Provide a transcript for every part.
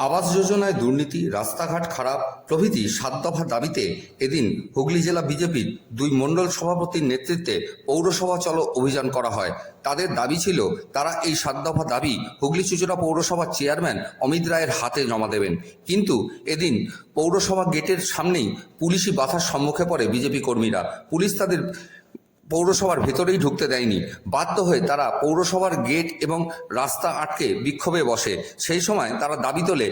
আবাস যোজনায় দুর্নীতি, রাস্তাঘাট খারাপ, প্রভৃতি সাত দফা দাবিতে এদিন হুগলি জেলা বিজেপির দুই মণ্ডল সভাপতির নেতৃত্বে পৌরসভা চলো অভিযান করা হয়। তাদের দাবি ছিল, তারা এই সাত দফা দাবি হুগলি চুচুড়া পৌরসভার চেয়ারম্যান অমিত রায়ের হাতে জমা দেবেন। কিন্তু এদিন পৌরসভা গেটের সামনেই পুলিশি বাধার সম্মুখে পড়ে বিজেপি কর্মীরা। পুলিশ তাদের পৌরসভার ভেতরেই ঢুকতে দেয়নি। বাধ্য হয়ে তারা পৌরসভার গেট এবং রাস্তা আটকে বিক্ষোভে বসে। সেই সময় তারা দাবি তোলে,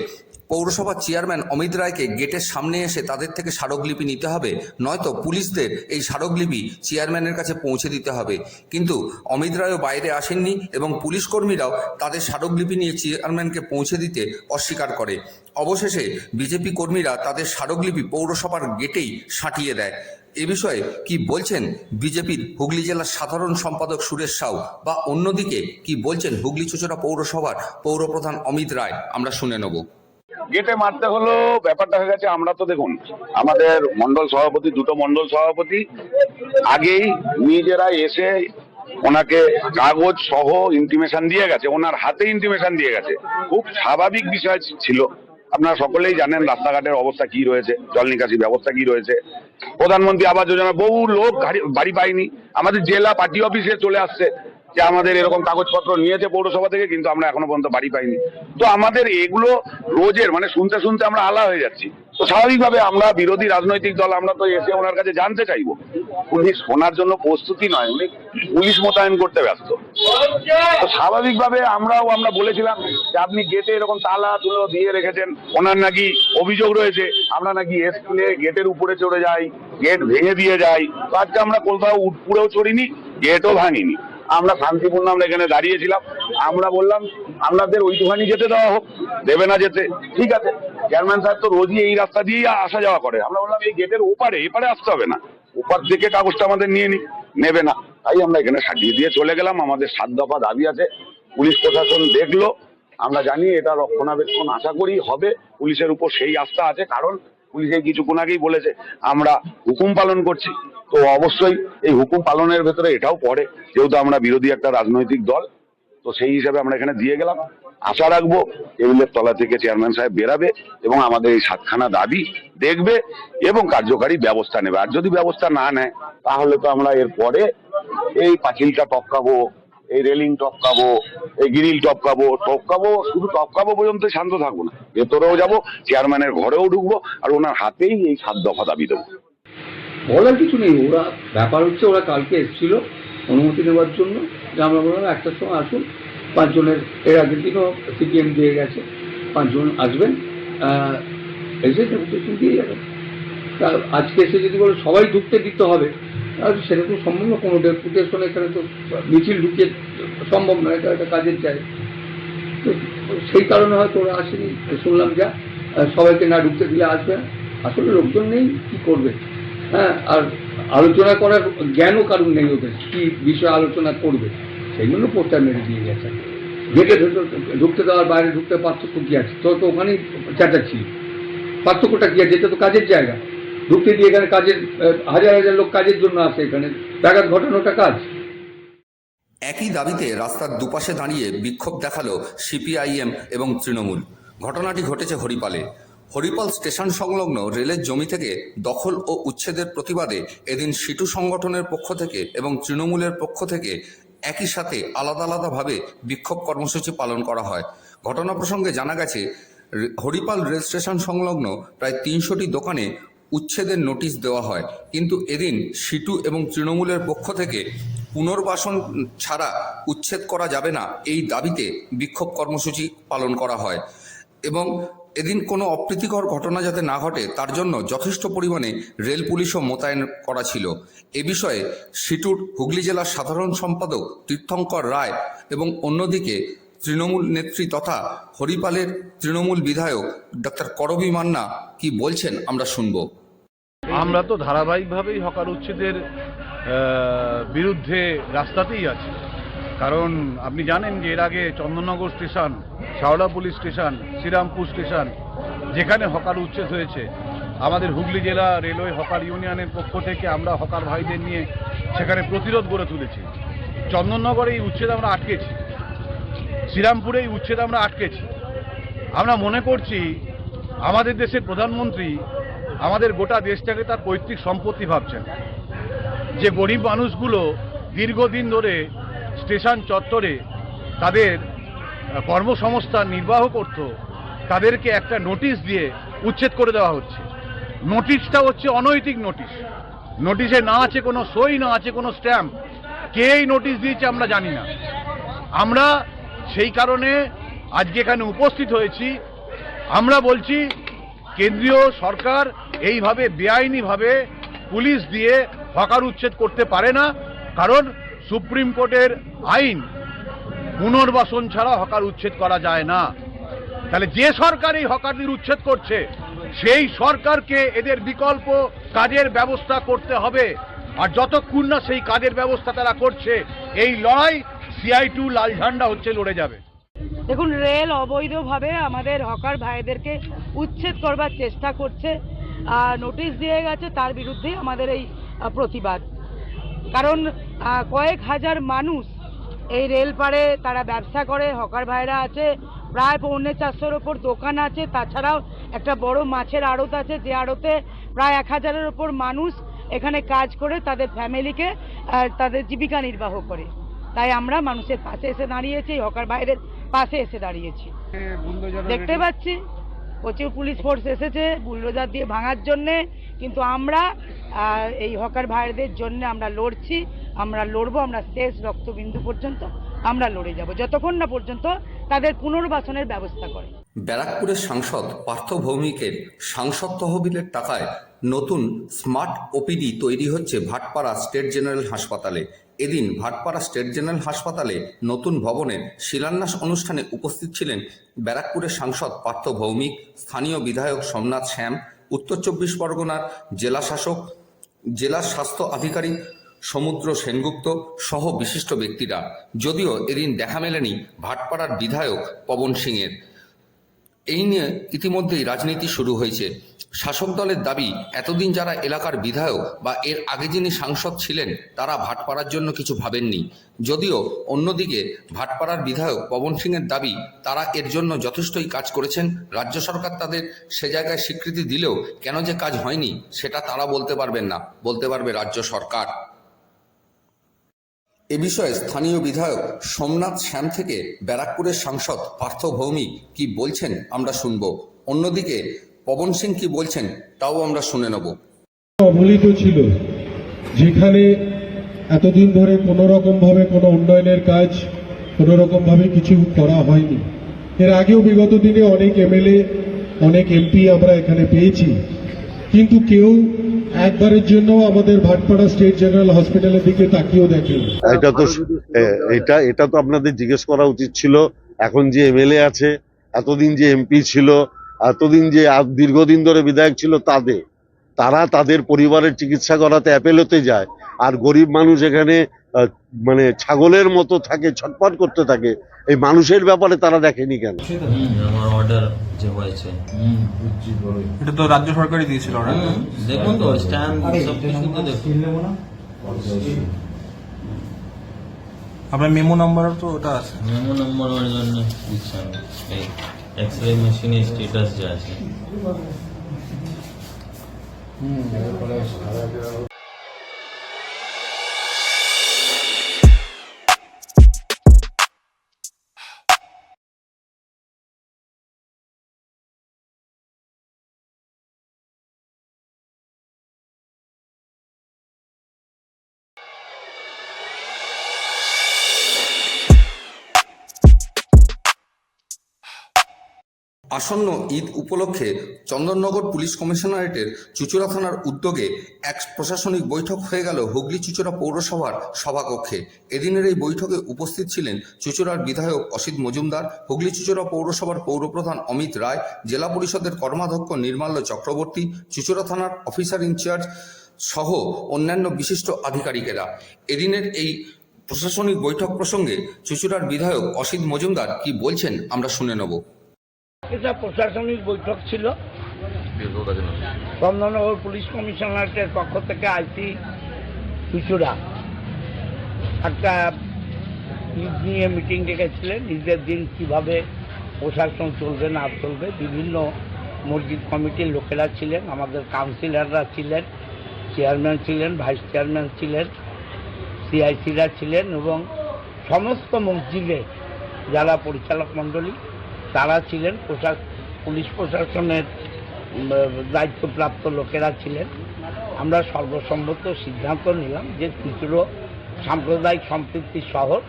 পৌরসভার চেয়ারম্যান অমিত রায়কে গেটের সামনে এসে তাদের থেকে স্মারকলিপি নিতে হবে, নয়তো পুলিশদের এই স্মারকলিপি চেয়ারম্যানের কাছে পৌঁছে দিতে হবে। কিন্তু অমিত রায়ও বাইরে আসেননি এবং পুলিশ কর্মীরাও তাদের স্মারকলিপি নিয়ে চেয়ারম্যানকে পৌঁছে দিতে অস্বীকার করে। অবশেষে বিজেপি কর্মীরা তাদের স্মারকলিপি পৌরসভার গেটেই সাঁটিয়ে দেয়। এ বিষয়ে কি বলছেন বিজেপির হুগলি জেলার সাধারণ সম্পাদক সুরেশ সাউ বা অন্যদিকে কি বলছেন হুগলি চুচড়া পৌরসভার পৌরপ্রধান অমিত রায়? আমরা শুনে নেব। গেটে মারতে হলো ব্যাপারটা হয়ে গেছে, আমরা তো দেখুন, আমাদের মন্ডল সভাপতি, দুটো মন্ডল সভাপতি, আগেই নিজেরা এসে ওনাকে কাগজ সহ ইন্টিমেশন দিয়ে গেছে, ওনার হাতে ইন্টিমেশন দিয়ে গেছে। খুব স্বাভাবিক বিষয় ছিল। আপনারা সকলেই জানেন রাস্তাঘাটের অবস্থা কি রয়েছে, জল নিকাশি ব্যবস্থা কি রয়েছে। প্রধানমন্ত্রী আবাস যোজনা, বহু লোক বাড়ি পায়নি। আমাদের জেলা পার্টি অফিসে চলে আসছে যে আমাদের এরকম কাগজপত্র নিয়েছে পৌরসভা থেকে, কিন্তু আমরা এখনও পর্যন্ত বাড়ি পাইনি। তো আমাদের এগুলো রোজের মানে শুনতে শুনতে আমরা আলা হয়ে যাচ্ছি। তো স্বাভাবিকভাবে আমরা বিরোধী রাজনৈতিক দল, আমরা তো এসে ওনার কাছে জানতে চাইব। উনি শোনার জন্য প্রস্তুতি নয়, উনি পুলিশ মোতায়েন করতে ব্যস্ত। তো স্বাভাবিকভাবে আমরাও, আমরা বলেছিলাম যে আপনি গেটে এরকম তালা তুলো দিয়ে রেখেছেন, ওনার নাকি অভিযোগ রয়েছে, আমরা নাকি স্কুলে গেটের উপরে চড়ে যাই, গেট ভেঙে দিয়ে যাই। তো আজকে আমরা কোথাও উপরেও চড়িনি, গেটও ভাঙিনি। আমরা শান্তিপূর্ণ আমরা এখানে দাঁড়িয়েছিলাম। আমরা বললাম, আপনাদের ওইটুখানি যেতে দেওয়া হোক, দেবে না যেতে। ঠিক আছে। চেয়ারম্যান সাহেব তো রোজই এই রাস্তা দিয়েই আসা যাওয়া করে। আমরা বললাম, এই গেটের ওপারে, এপারে আসতে হবে না। ওপার থেকে কাগজটা আমাদের নিয়ে নি, নেবে না। তাই আমরা এখানে সাজিয়ে দিয়ে চলে গেলাম। আমাদের সাত দফা দাবি আছে। পুলিশ প্রশাসন দেখল। আমরা জানি এটা রক্ষণাবেক্ষণ আশা করি হবে। পুলিশের উপর সেই আস্থা আছে। কারণ পুলিশে কিছুক্ষণ আগেই বলেছে, আমরা হুকুম পালন করছি। তো অবশ্যই এই হুকুম পালনের ভেতরে এটাও পড়ে, যেহেতু আমরা বিরোধী একটা রাজনৈতিক দল, তো সেই হিসাবে আমরা এখানে দিয়ে গেলাম। আশা রাখব টেবিলের তলা থেকে চেয়ারম্যান সাহেব বেরাবে এবং আমাদের এই সাতখানা দাবি দেখবে এবং কার্যকারী ব্যবস্থা নেবে। আর যদি ব্যবস্থা না নেয়, তাহলে তো আমরা এর পরে এই পাঁচিলটা টপকাবো, এই রেলিং টপকাবো, এই গ্রিল টপকাবো টপকাবো, শুধু টপকাবো পর্যন্ত শান্ত থাকব না। ভেতরেও যাব, চেয়ারম্যানের ঘরেও ঢুকবো, আর ওনার হাতেই এই সাত দফা দাবি দেবো। বলার কিছু নেই। ওরা ব্যাপার হচ্ছে ওরা কালকে এসেছিল অনুমতি নেওয়ার জন্য। যে আমরা বললাম, একটার সময় আসুন। পাঁচজনের এর আগের দিনও সিপিএম দিয়ে গেছে। পাঁচজন আসবেন। এসে ডেপুটেশন দিয়ে যাবেন। তা আজকে এসে যদি বলে সবাই ঢুকতে দিতে হবে, তাহলে সেটা তো সম্ভব না। কোনো ডেপুটেশন এখানে তো মিছিল ঢুকিয়ে সম্ভব নয় এটা একটা কাজের চাই তো সেই কারণে হয়তো ওরা আসেনি। শুনলাম যা। সবাইকে না ঢুকতে দিলে আসবে আসলে লোকজন নেই, কি করবে? হ্যাঁ আর আলোচনা করার জ্ঞানও কারণ নেই ওদের। কি বিষয়ে আলোচনা করবে? সেই জন্য পোস্টার মেরে দিয়ে গেছে। গেটে ঢুকতে দেওয়ার বাইরে ঢুকতে পার্থক্য কি আছে? তো তো ওখানেই চাটাচ্ছি পার্থক্যটা কি আছে? এটা তো কাজের জায়গা। ঢুকতে দিয়ে এখানে কাজের হাজার হাজার লোক কাজের জন্য আসে এখানে। ব্যাঘাত ঘটানোটা কাজ। একই দাবিতে রাস্তার দুপাশে দাঁড়িয়ে বিক্ষোভ দেখাল সিপিআইএম এবং তৃণমূল। ঘটনাটি ঘটেছে হরিপালে। হরিপাল স্টেশন সংলগ্ন রেলের জমি থেকে দখল ও উচ্ছেদের প্রতিবাদে এদিন সিটু সংগঠনের পক্ষ থেকে এবং তৃণমূলের পক্ষ থেকে একই সাথে আলাদা আলাদাভাবে বিক্ষোভ কর্মসূচি পালন করা হয়। ঘটনা প্রসঙ্গে জানা গেছে হরিপাল রেল স্টেশন সংলগ্ন প্রায় তিনশোটি দোকানে উচ্ছেদের নোটিশ দেওয়া হয়। কিন্তু এদিন সিটু এবং তৃণমূলের পক্ষ থেকে পুনর্বাসন ছাড়া উচ্ছেদ করা যাবে না এই দাবিতে বিক্ষোভ কর্মসূচি পালন করা হয় এবং এদিন কোনো অপ্রীতিকর ঘটনা যাতে না ঘটে, তার জন্য যথেষ্ট পরিমাণে রেল পুলিশও মোতায়েন করা ছিল। এ বিষয়ে সিটুর হুগলি জেলার সাধারণ সম্পাদক তীর্থঙ্কর রায় এবং অন্যদিকে তৃণমূল নেত্রী তথা হরিপালের তৃণমূল বিধায়ক ডক্টর করবী মান্না কি বলছেন আমরা শুনব। আমরা তো ধারাবাহিকভাবেই হকার উচ্ছেদের বিরুদ্ধে রাস্তাতেই আছি। কারণ আপনি জানেন যে এর আগে Chandannagar station Shaora police station, Serampore station, যেখানে হকার উচ্ছেদ হয়েছে। আমাদের হুগলি জেলা রেলওয়ে হকার ইউনিয়নের পক্ষ থেকে আমরা হকার ভাইদের নিয়ে সেখানে প্রতিরোধ গড়ে তুলেছি। চন্দননগরে এই উচ্ছেদ আমরা আটকেছি। শ্রীরামপুরে এই উচ্ছেদ আমরা আটকেছি। আমরা মনে করছি আমাদের দেশের প্রধানমন্ত্রী আমাদের গোটা দেশটাকে তার পৈতৃক সম্পত্তি ভাবছেন। যে গরিব মানুষগুলো দীর্ঘদিন ধরে স্টেশন চত্বরে তাদের কর্মসংস্থান নির্বাহ করত, তাদেরকে একটা নোটিশ দিয়ে উচ্ছেদ করে দেওয়া হচ্ছে। নোটিশটা হচ্ছে অনৈতিক নোটিশ নোটিশে না আছে কোনো সই, না আছে কোনো স্ট্যাম্প কে এই নোটিশ দিয়েছে আমরা জানি না। আমরা সেই কারণে আজকে এখানে উপস্থিত হয়েছি। আমরা বলছি, কেন্দ্রীয় সরকার এইভাবে বেআইনিভাবে পুলিশ দিয়ে হকার উচ্ছেদ করতে পারে না, কারণ সুপ্রিম কোর্টের আইন পুনর্বাসন ছাড়া হকার উচ্ছেদ করা যায় না। তাহলে যে সরকার এই হকারদের উচ্ছেদ করছে, সেই সরকারকে এদের বিকল্প কাজের ব্যবস্থা করতে হবে। আর যতক্ষণ না সেই কাজের ব্যবস্থা তারা করছে, এই লড়াই সিআই টু লাল ঝান্ডা হচ্ছে লড়ে যাবে। দেখুন, রেল অবৈধভাবে আমাদের হকার ভাইদেরকে উচ্ছেদ করবার চেষ্টা করছে নোটিশ দিয়ে গেছে, তার বিরুদ্ধেই আমাদের এই প্রতিবাদ। কারণ কয়েক হাজার মানুষ এই রেল পারে তারা ব্যবসা করে, হকার ভাইরা আছে, প্রায় পৌনে চারশোর ওপর দোকান আছে, তাছাড়াও একটা বড় মাছের আড়ত আছে, যে আড়তে প্রায় এক হাজারের ওপর মানুষ এখানে কাজ করে, তাদের ফ্যামিলিকে তাদের জীবিকা নির্বাহ করে। তাই আমরা মানুষের পাশে এসে দাঁড়িয়েছি হকার বাইরের পাশে এসে দাঁড়িয়েছি। দেখতে পাচ্ছি, প্রচুর পুলিশ ফোর্স এসেছে বুলডোজার দিয়ে ভাঙার জন্যে, কিন্তু আমরা এই হকার ভাইদের জন্য আমরা লড়ছি। আমরা লড়বো, আমরা শেষ রক্তবিন্দু পর্যন্ত আমরা লড়ে যাব। যতক্ষণ না পর্যন্ত তাদের পুনর্বাসনের ব্যবস্থা করে। ব্যারাকপুরের সাংসদ পার্থ ভৌমিকের সাংসদ তহবিলের টাকায় নতুন স্মার্ট ওপিডি তৈরি হচ্ছে ভাটপাড়া স্টেট জেনারেল হাসপাতালে। এদিন ভাটপাড়া স্টেট জেনারেল হাসপাতালে নতুন ভবনের শিলান্যাস অনুষ্ঠানে উপস্থিত ছিলেন ব্যারাকপুরের সাংসদ পার্থ ভৌমিক, স্থানীয় বিধায়ক সোমনাথ শ্যাম, উত্তর চব্বিশ পরগনার জেলা শাসক, জেলা স্বাস্থ্য আধিকারিক সমুদ্র সেনগুপ্ত সহ বিশিষ্ট ব্যক্তিরা। যদিও এদিন দেখা মেলেনি ভাটপাড়ার বিধায়ক পবন সিংয়ের। এই নিয়ে ইতিমধ্যেই রাজনীতি শুরু হয়েছে। শাসক দলের দাবি, এতদিন যারা এলাকার বিধায়ক বা এর আগে যিনি সাংসদ ছিলেন, তারা ভাটপাড়ার জন্য কিছু ভাবেননি। যদিও অন্যদিকে ভাটপাড়ার বিধায়ক পবন সিংয়ের দাবি, তারা এর জন্য যথেষ্টই কাজ করেছেন। রাজ্য সরকার তাদের সে জায়গায় স্বীকৃতি দিলেও কেন যে কাজ হয়নি, সেটা তারা বলতে পারবেন না, বলতে পারবে রাজ্য সরকার। এ বিষয়ে স্থানীয় বিধায়ক সোমনাথ শ্যাম থেকে ব্যারাকপুরের সাংসদ পার্থ ভৌমিক কি বলছেন আমরা শুনব। অন্যদিকে পবন সিং কি বলছেন তাও আমরা শুনে নেব। অবহেলিত ছিল, যেখানে এতদিন ধরে কোনো রকম ভাবে কোনো উন্নয়নের কাজ কোনো রকম ভাবে কিছু করা হয়নি। এর আগেও বিগত দিনে অনেক এমএলএ, অনেক এমপি আমরা এখানে পেয়েছি। কিন্তু কেউ একবারের জন্য আমাদের ভাটপাড়া স্টেট জেনারেল হসপিটালের দিকে তাকিয়েও দেখেন। এটা তো এটা এটা তো আপনাদের জিজ্ঞেস করা উচিত ছিল, এখন যে এমএলএ আছে, এতদিন যে এমপি ছিল, এতদিন যে দীর্ঘদিন ধরে বিধায়ক ছিল তাদের, তারা তাদের পরিবারের চিকিৎসা করাতে অ্যাপেলোতে যায়, আর গরিব মানুষ এখানে মানে ছাগলের মতো থাকে ছটফট করতে থাকে এই মানুষের ব্যাপারে তারা দেখেনি কেন? আমার অর্ডার যে হয়েছে। এটা তো রাজ্য সরকারই দিয়েছিল ওরা দেখুন তো স্ট্যাম্প সব কিছু তো দেখুন। আপনার মেমো নাম্বারও তো ওটা আছে। মেমো নম্বরের জন্য দিচ্ছি আমি। এই এক্স রে মেশিনের স্টেটাস যে আছে। আসন্ন ঈদ উপলক্ষে চন্দননগর পুলিশ কমিশনারেটের চুচুড়া থানার উদ্যোগে এক প্রশাসনিক বৈঠক হয়ে গেল হুগলি চুচুড়া পৌরসভার সভাকক্ষে। এদিনের এই বৈঠকে উপস্থিত ছিলেন চুচুড়ার বিধায়ক অসিত মজুমদার, হুগলি চুচুড়া পৌরসভার পৌরপ্রধান অমিত রায়, জেলা পরিষদের কর্মাধ্যক্ষ নির্মাল্য চক্রবর্তী, চুচুড়া থানার অফিসার ইনচার্জ সহ অন্যান্য বিশিষ্ট আধিকারিকেরা। এদিনের এই প্রশাসনিক বৈঠক প্রসঙ্গে চুচুড়ার বিধায়ক অসিত মজুমদার কি বলছেন আমরা শুনে নেব। এটা প্রশাসনিক বৈঠক ছিল। চন্দননগর পুলিশ কমিশনারের পক্ষ থেকে আইসি চুচুড়া একটা ঈদ নিয়ে মিটিং ডেকেছিলেন ঈদের দিন কীভাবে প্রশাসন চলবে না চলবে। বিভিন্ন মসজিদ কমিটির লোকেরা ছিলেন, আমাদের কাউন্সিলররা ছিলেন, চেয়ারম্যান ছিলেন, ভাইস চেয়ারম্যান ছিলেন, সিআইসিরা ছিলেন এবং সমস্ত মসজিদে যারা পরিচালক মণ্ডলী তারা ছিলেন প্রশাস পুলিশ প্রশাসনের দায়িত্বপ্রাপ্ত লোকেরা ছিলেন। আমরা সর্বসম্মত সিদ্ধান্ত নিলাম যে চুচুড়ো সাম্প্রদায়িক সম্পৃক্তি শহর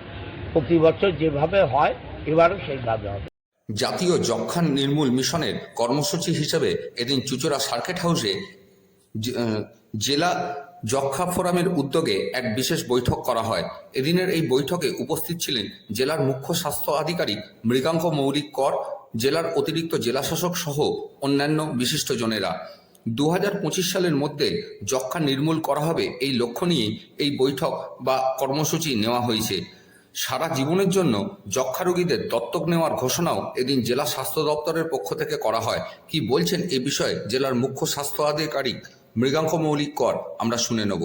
প্রতি বছর যেভাবে হয়, এবারও সেইভাবে হবে। জাতীয় যক্ষ্মা নির্মূল মিশনের কর্মসূচি হিসেবে এদিন চুচুড়া সার্কিট হাউসে জেলা যক্ষ্মা ফোরামের উদ্যোগে এক বিশেষ বৈঠক করা হয়। এদিনের এই বৈঠকে উপস্থিত ছিলেন জেলার মুখ্য স্বাস্থ্য আধিকারিক মৃগাঙ্ক মৌলিক কর, জেলার অতিরিক্ত জেলাশাসক সহ অন্যান্য বিশিষ্টজনেরা দু হাজার পঁচিশ সালের মধ্যে যক্ষ্মা নির্মূল করা হবে এই লক্ষ্য নিয়ে এই বৈঠক বা কর্মসূচি নেওয়া হয়েছে। সারা জীবনের জন্য যক্ষ্মা রোগীদের দত্তক নেওয়ার ঘোষণাও এদিন জেলা স্বাস্থ্য দপ্তরের পক্ষ থেকে করা হয়। কি বলছেন এ বিষয়ে জেলার মুখ্য স্বাস্থ্য আধিকারিক মৃগাঙ্ক মৌলিক কর, আমরা শুনে নেব।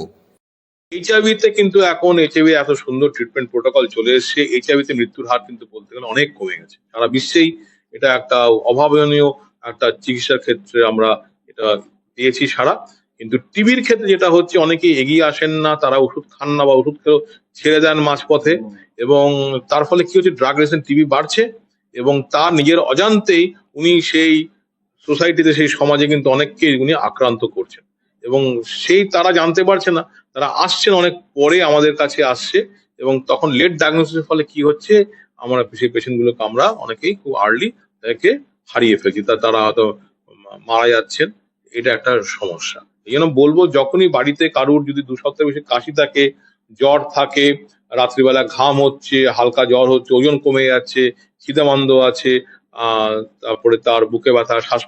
এইচআইভি তে কিন্তু এখন এইচআইভি এত সুন্দর ট্রিটমেন্ট প্রোটোকল চলে এসেছে এইচআইভি তে মৃত্যুর হার কিন্তু বলতে গেলে অনেক কমে গেছে। সারা বিশ্বেই এটা একটা অভাবনীয় একটা চিকিৎসার ক্ষেত্রে আমরা এটা দিয়েছি সারা কিন্তু টিবির ক্ষেত্রে যেটা হচ্ছে, অনেকেই এগিয়ে আসেন না, তারা ওষুধ খান না বা ওষুধ খেয়েও ছেড়ে দেন মাঝপথে। এবং তার ফলে কি হচ্ছে ড্রাগ রেসেন্ট টিবি বাড়ছে এবং তার নিজের অজান্তেই উনি সেই সোসাইটিতে সেই সমাজে কিন্তু অনেককে উনি আক্রান্ত করছেন। এবং সেই তারা জানতে পারছে না, তারা আসছেন অনেক পরে আমাদের কাছে আসছে এবং তখন লেট ডায়াগনোসিসের ফলে কি হচ্ছে, আমরা সেই পেশেন্ট গুলোকে আমরা অনেকেই খুব আর্লি তাদেরকে হারিয়ে ফেলছি। তা তারা হয়তো মারা যাচ্ছেন, এটা একটা সমস্যা। এই জন্য বলব, যখনই বাড়িতে কারুর যদি দু সপ্তাহ বেশি কাশি থাকে, জ্বর থাকে, রাত্রিবেলা ঘাম হচ্ছে, হালকা জ্বর হচ্ছে, ওজন কমে যাচ্ছে, খিদামান্দ আছে তারপরে তার বুকে ব্যথা শ্বাস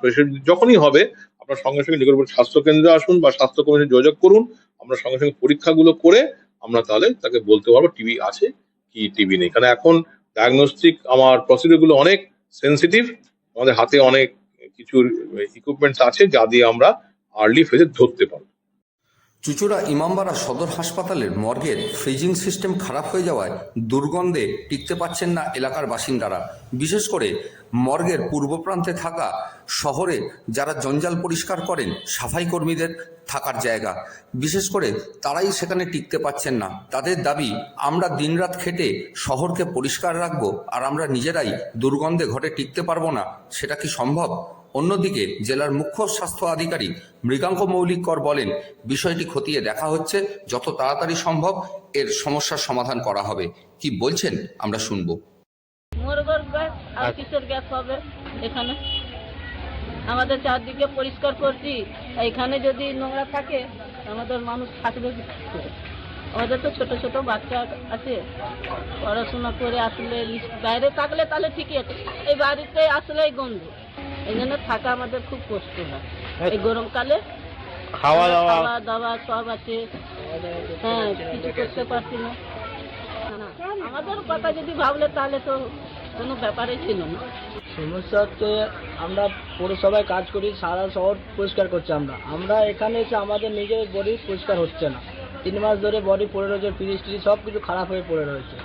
যখনই হবে আপনার সঙ্গে সঙ্গে নিকটবর্তী স্বাস্থ্য কেন্দ্রে আসুন বা স্বাস্থ্য কর্মীর যোগাযোগ করুন। আমরা সঙ্গে সঙ্গে পরীক্ষাগুলো করে আমরা তাহলে তাকে বলতে পারব টিবি আছে কি টিবি নেই। কারণ এখন ডায়াগনস্টিক আমার প্রসিডিউরগুলো অনেক সেন্সিটিভ আমাদের হাতে অনেক কিছু ইকুইপমেন্টস আছে যা দিয়ে আমরা আর্লি ফেজে ধরতে পারব। চুচুড়া ইমামবাড়া সদর হাসপাতালের মর্গের ফ্রিজিং সিস্টেম খারাপ হয়ে যাওয়ায় দুর্গন্ধে টিকতে পারছেন না এলাকার বাসিন্দারা। বিশেষ করে মর্গের পূর্ব প্রান্তে থাকা শহরে যারা জঞ্জাল পরিষ্কার করেন, সাফাই কর্মীদের থাকার জায়গা। বিশেষ করে তারাই সেখানে টিকতে পাচ্ছেন না। তাদের দাবি, আমরা দিনরাত খেটে শহরকে পরিষ্কার রাখব আর আমরা নিজেরাই দুর্গন্ধে ঘরে টিকতে পারব না। সেটা কি সম্ভব? অন্যদিকে জেলার মুখ্য স্বাস্থ্য আধিকারিক মৃগাঙ্ক মৌলিক কর বলেন বিষয়টি খতিয়ে দেখা হচ্ছে যত তাড়াতাড়ি সম্ভব এর সমস্যার সমাধান করা হবে। কি বলছেন? আমরা শুনব। গ্যাস আর কিসের গ্যাস পাবে এখানে। আমাদের চারদিকে পরিষ্কার করছি এখানে যদি নোংরা থাকে আমাদের মানুষ থাকবে আমাদের তো ছোট ছোট বাচ্চা আছে পড়াশোনা করে আসলে বাইরে থাকলে তাহলে ঠিকই আছে এই বাড়িতে আসলেই গন্ধ। এই জন্য থাকা আমাদের খুব কষ্ট হয়। এই গরমকালে খাওয়া দাওয়া খাওয়া দাওয়া সব আছে। হ্যাঁ কিছু করতে পারছি না। না, আমাদের কথা যদি ভাবলে তাহলে তো কোনো ব্যাপারই ছিল না। সমস্যা হচ্ছে আমরা পৌরসভায় কাজ করি সারা শহর পরিষ্কার করছি আমরা। আমরা এখানে এসে আমাদের নিজের বডি পরিষ্কার হচ্ছে না। তিন মাস ধরে বডি পড়ে রয়েছে ফ্রিজ ট্রিজ সব কিছু খারাপ হয়ে পড়ে রয়েছে।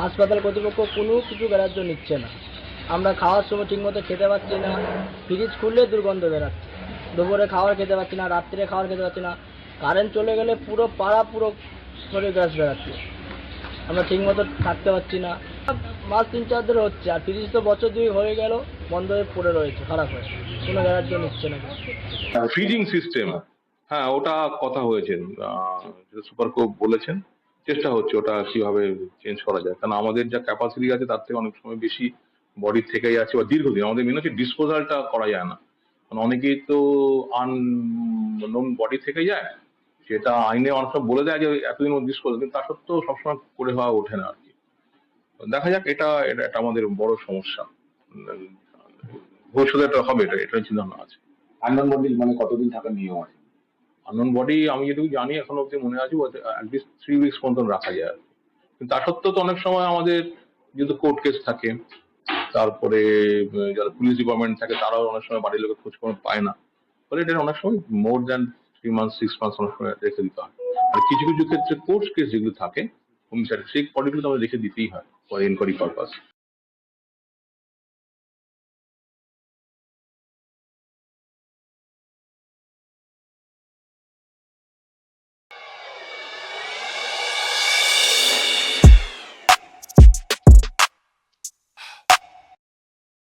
হাসপাতাল কর্তৃপক্ষ কোনো কিছু গ্রাহ্য নিচ্ছে না। আমরা খাওয়ার সময় ঠিকমতো খেতে পাচ্ছি না। ফ্রিজ খুললে দুর্গন্ধ বেরাচ্ছে। দুপুরে খাবার খেতে পাচ্ছি না, রাত্রে খাবার খেতে পাচ্ছি না। কারেন্ট চলে গেলে পুরো পাড়া, পুরো শরীর গ্যাস বেরাচ্ছে আমরা ঠিকমতো থাকতে পারছি না। মাস তিন, চার ধরে হচ্ছে। আর ফ্রিজ তো বছর দুই হয়ে গেল, বন্ধ হয়ে পড়ে রয়েছে, খারাপ হয়ে কোনো গ্যারান্টি নিচ্ছে না। ফিডিং সিস্টেম হ্যাঁ ওটা কথা হয়েছে সুপার কোপ বলেছেন, চেষ্টা হচ্ছে ওটা কীভাবে চেঞ্জ করা যায়। কারণ আমাদের যা ক্যাপাসিটি আছে, তার থেকে অনেক সময় বেশি বডির থেকেই আছে, বা দীর্ঘদিন। আমাদের মেন হচ্ছে ডিসপোজালটা করা যায় না। কারণ অনেকেই তো আন বডি থেকে যায়, সেটা আইনে অনেক সময় বলে দেয় যে এতদিন ডিসপোজাল কিন্তু তা সত্ত্বেও সবসময় করে হওয়া ওঠে না আর কি দেখা যাক, এটা এটা আমাদের বড় সমস্যা। ভবিষ্যতে এটা হবে, এটা এটা চিন্তা ভাবনা আছে। আনন্দ মন্দির মানে কতদিন থাকার নিয়ম আছে? আননোন বডি আমি যেটুকু জানি এখন অব্দি মনে আছে অ্যাটলিস্ট থ্রি উইকস পর্যন্ত রাখা যায় কিন্তু তা সত্ত্বেও তো অনেক সময় আমাদের যেহেতু কোর্ট কেস থাকে, তারপরে যারা পুলিশ ডিপার্টমেন্ট থাকে, তারাও অনেক সময় বাড়ির লোকের খোঁজ খবর পায় না। ফলে এটা অনেক সময় more than three month six month অনেক সময় রেখে দিতে হয়। আর কিছু কিছু ক্ষেত্রে কোর্ট কেস যেগুলো থাকে হোমিসাইড সেই বডিগুলো তো আমাদের রেখে দিতেই হয় ফর এনকোয়ারি পারপাস